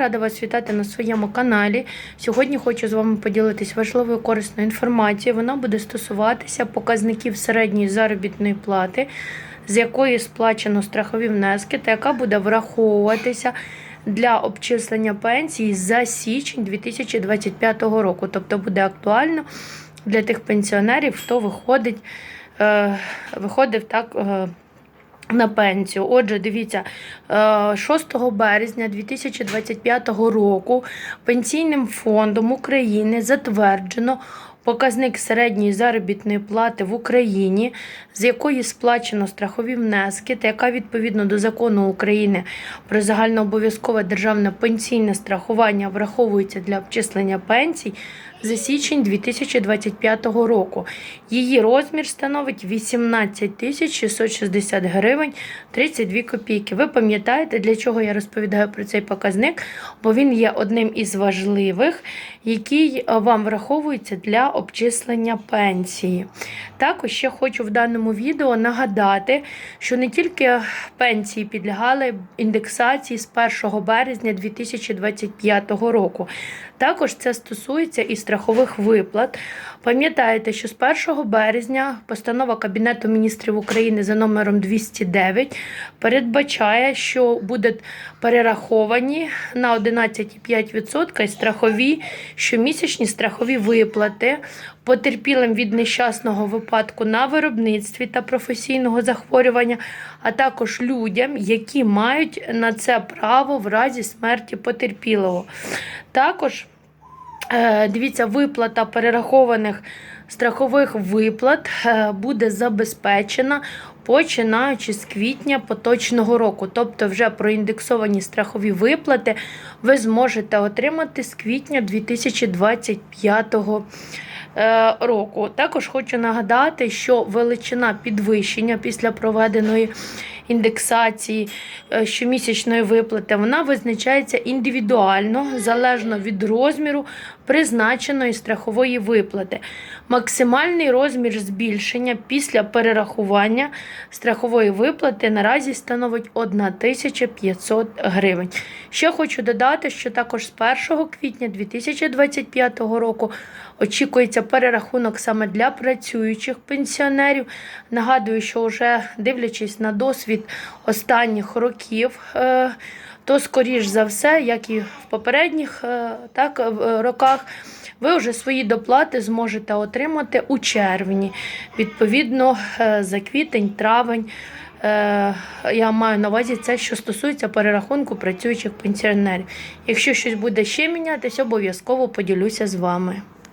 Рада вас вітати на своєму каналі. Сьогодні хочу з вами поділитись важливою корисною інформацією. Вона буде стосуватися показників середньої заробітної плати, з якої сплачено страхові внески, та яка буде враховуватися для обчислення пенсії за січень 2025 року. Тобто буде актуально для тих пенсіонерів, хто виходить, е, виходив так. Е, на пенсію. Отже, дивіться, е, 6 березня 2025 року Пенсійним фондом України затверджено показник середньої заробітної плати в Україні, з якої сплачено страхові внески, та яка відповідно до закону України про загальнообов'язкове державне пенсійне страхування враховується для обчислення пенсій за січень 2025 року. Її розмір становить 18 тисяч 660 гривень 32 копійки. Ви пам'ятаєте, для чого я розповідаю про цей показник? Бо він є одним із важливих, який е, вам враховується для обчислення пенсії. Також ще хочу в даному відео нагадати, що не тільки пенсії підлягали індексації з 1 березня 2025 року. Також це стосується і страхових виплат. Пам'ятаєте, що з 1 березня постанова Кабінету міністрів України за номером 209 передбачає, що будуть перераховані на 11,5% і страхові щомісячні страхові виплати потерпілим від нещасного випадку на виробництві та професійного захворювання, а також людям, які мають на це право в разі смерті потерпілого. Також Дивіться, виплата перерахованих страхових виплат е, буде забезпечена починаючи з квітня поточного року. Тобто, вже проіндексовані страхові виплати ви зможете отримати з квітня 2025 е, року. Також хочу нагадати, що величина підвищення після проведеної індексації е, щомісячної виплати, вона визначається індивідуально, залежно від розміру призначеної страхової виплати. Максимальний розмір збільшення після перерахування страхової виплати наразі становить 1500 гривень. Ще хочу додати, що також з 1 квітня 2025 року очікується перерахунок саме для працюючих пенсіонерів. Нагадую, що вже дивлячись на досвід останніх років, е, то скоріш за все, як і в попередніх е, так, е, роках, ви вже свої доплати зможете отримати у червні. Відповідно, за квітень, травень. Я маю на увазі це, що стосується перерахунку працюючих пенсіонерів. Якщо щось буде ще мінятися, обов'язково поділюся з вами.